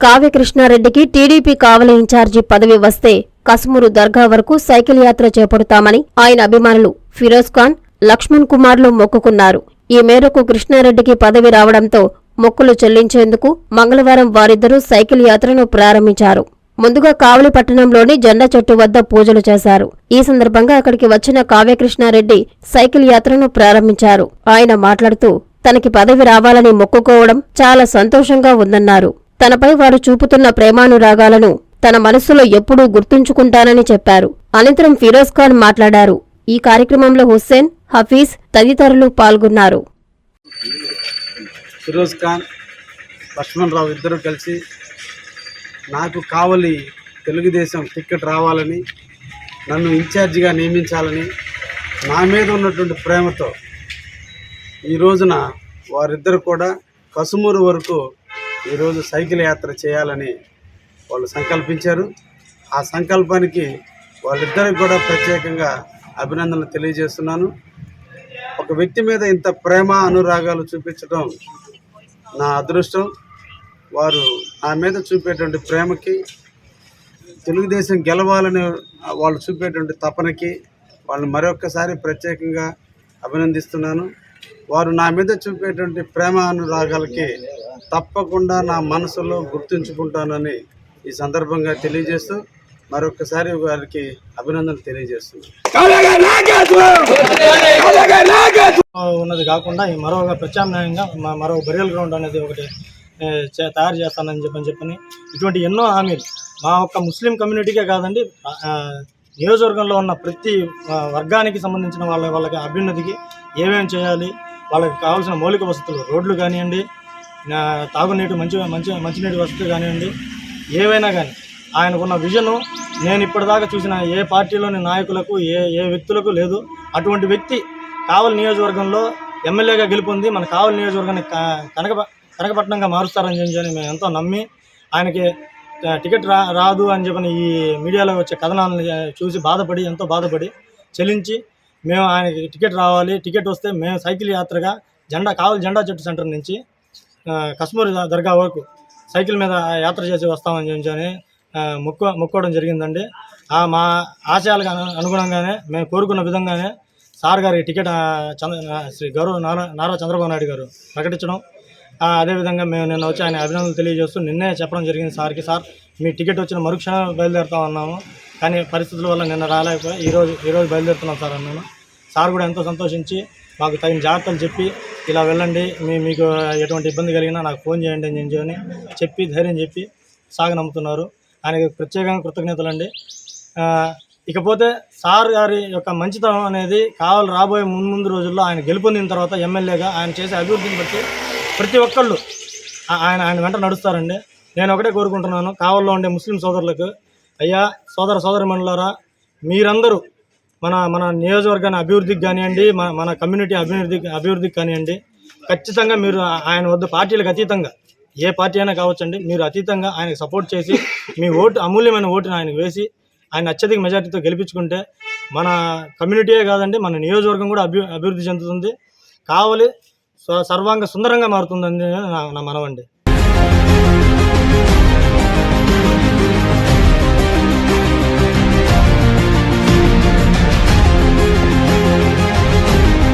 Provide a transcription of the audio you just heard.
కావ్యకృష్ణారెడ్డికి TDP కావలి incharge పదవి వస్తే కసుమూరు దర్గా వరకు సైకిల్ యాత్ర చేపడతామని ఆయన అభిమానులు ఫిరోజ్ ఖాన్ లక్ష్మణ్ కుమార్లు మొక్కుకున్నారు. ఈ మేరకు కృష్ణారెడ్డికి పదవి రావడంతో మొక్కులు చెల్లించేందుకు మంగళవారం వారిద్దరూ సైకిల్ యాత్రను ప్రారంభించారు. ముందుగా కావలి పట్టణంలోని జెండా చెట్టు వద్ద పూజలు చేశారు. ఈ సందర్భంగా అక్కడికి వచ్చిన కావ్యకృష్ణారెడ్డి సైకిల్ యాత్రను ప్రారంభించారు. ఆయన మాట్లాడుతూ తనకి పదవి రావాలని మొక్కుకోవడం చాలా సంతోషంగా ఉందన్నారు. తనపై వారు చూపుతున్న ప్రేమానురాగాలను తన మనస్సులో ఎప్పుడూ గుర్తుంచుకుంటానని చెప్పారు. అనంతరం ఫిరోజ్ ఖాన్ మాట్లాడారు. ఈ కార్యక్రమంలో హుస్సేన్ హఫీజ్ తదితరులు పాల్గొన్నారు. ఫిరోజ్ ఖాన్ లక్ష్మణ్ రావు ఇద్దరు కలిసి నాకు కావలి తెలుగుదేశం టికెట్ రావాలని నన్ను ఇన్ఛార్జిగా నియమించాలని నా మీద ఉన్నటువంటి ప్రేమతో ఈ రోజున వారిద్దరు కూడా కసుమూరు వరకు ఈరోజు సైకిల్ యాత్ర చేయాలని వాళ్ళు సంకల్పించారు. ఆ సంకల్పానికి వాళ్ళిద్దరికి కూడా ప్రత్యేకంగా అభినందనలు తెలియజేస్తున్నాను. ఒక వ్యక్తి మీద ఇంత ప్రేమ అనురాగాలు చూపించడం నా అదృష్టం. వారు నా మీద చూపేటువంటి ప్రేమకి తెలుగుదేశం గెలవాలని వాళ్ళు చూపేటువంటి తపనకి వాళ్ళని మరొక్కసారి ప్రత్యేకంగా అభినందిస్తున్నాను. వారు నా మీద చూపేటువంటి ప్రేమ అనురాగాలకి తప్పకుండా నా మనసులో గుర్తుంచుకుంటానని ఈ సందర్భంగా తెలియజేస్తూ మరొకసారి వారికి అభినందనలు తెలియజేస్తున్నాను. ఉన్నది కాకుండా ఈ మరో ప్రత్యామ్నాయంగా మరో బరియల్ గ్రౌండ్ అనేది ఒకటి చే- తయారు చేస్తానని చెప్పని చెప్పని ఇటువంటి ఎన్నో హామీలు మా ఒక్క ముస్లిం కమ్యూనిటీకే కాదండి నియోజకవర్గంలో ఉన్న ప్రతి వర్గానికి సంబంధించిన వాళ్ళ వాళ్ళకి అభ్యున్నతికి ఏమేమి చేయాలి వాళ్ళకి కావాల్సిన మౌలిక వసతులు రోడ్లు కానివ్వండి తాగునీటి మంచి మంచి మంచినీటి వసతి కానివ్వండి ఏవైనా కానీ ఆయనకున్న విజను నేను ఇప్పటిదాకా చూసిన ఏ పార్టీలోని నాయకులకు ఏ ఏ వ్యక్తులకు లేదు. అటువంటి వ్యక్తి కావలి నియోజకవర్గంలో ఎమ్మెల్యేగా గెలుపొంది మన కావలి నియోజకవర్గాన్ని క- కనక కనకపట్నంగా మారుస్తారని చెప్పి మేము ఎంతో నమ్మి ఆయనకి టికెట్ రా రాదు అని చెప్పని ఈ మీడియాలో వచ్చే కథనాలను చూసి బాధపడి ఎంతో బాధపడి చెల్లించి మేము ఆయనకి టికెట్ రావాలి. టికెట్ వస్తే మేము సైకిల్ యాత్రగా జెండా కావలి జెండా చెట్టు సెంటర్ నుంచి ఆ, దర్గా వరకు సైకిల్ మీద యాత్ర చేసి వస్తామని చెప్పని. మొక్కు మొక్కోవడం జరిగిందండి. ఆ మా ఆశయాలకు అనుగుణంగానే మేము కోరుకున్న విధంగానే సార్ గారి టికెట్ శ్రీ గౌరవ నారా నారా చంద్రబాబు నాయుడు గారు ప్రకటించడం. అదేవిధంగా మేము నిన్న వచ్చి ఆయన అభినందనలు తెలియజేస్తూ నిన్నే చెప్పడం జరిగింది సార్కి సార్ మీ టికెట్ వచ్చిన మరుక్షణం బయలుదేరుతా ఉన్నాము కానీ పరిస్థితుల వల్ల నిన్న రాలేకపోయి ఈరోజు ఈరోజు బయలుదేరుతున్నాం సార్ అన్నాను. సార్ కూడా ఎంతో సంతోషించి మాకు తగిన జాగ్రత్తలు చెప్పి ఇలా వెళ్ళండి. మీ మీకు ఎటువంటి ఇబ్బంది కలిగినా నాకు ఫోన్ చేయండి అని చెప్పి చెప్పి ధైర్యం చెప్పి సాగ నమ్ముతున్నారు. ఆయనకి ప్రత్యేకంగా కృతజ్ఞతలు అండి. ఇకపోతే సార్ గారి యొక్క మంచితనం అనేది కావాలి రాబోయే ముందు ముందు రోజుల్లో ఆయన గెలుపొందిన తర్వాత ఎమ్మెల్యేగా ఆయన చేసే అభివృద్ధిని బట్టి ప్రతి ఒక్కళ్ళు ఆయన ఆయన వెంట నడుస్తారండి. నేను ఒకటే కోరుకుంటున్నాను. కావల్లో ఉండే ముస్లిం సోదరులకు అయ్యా సోదర సోదరిమణులారా మీరందరూ మన మన నియోజకవర్గాన్ని అభివృద్ధికి కానివ్వండి మన మన కమ్యూనిటీ అభివృద్ధి అభివృద్ధికి కానివ్వండి ఖచ్చితంగా మీరు ఆయన వద్ద పార్టీలకు అతీతంగా ఏ పార్టీ అయినా కావచ్చండి మీరు అతీతంగా ఆయనకు సపోర్ట్ చేసి మీ ఓటు అమూల్యమైన ఓటుని ఆయనకు వేసి ఆయన అత్యధిక మెజార్టీతో గెలిపించుకుంటే మన కమ్యూనిటీయే కాదండి మన నియోజకవర్గం కూడా అభి అభివృద్ధి చెందుతుంది. కావాలి స- సర్వాంగ సుందరంగా మారుతుందని నా నా మనవండి.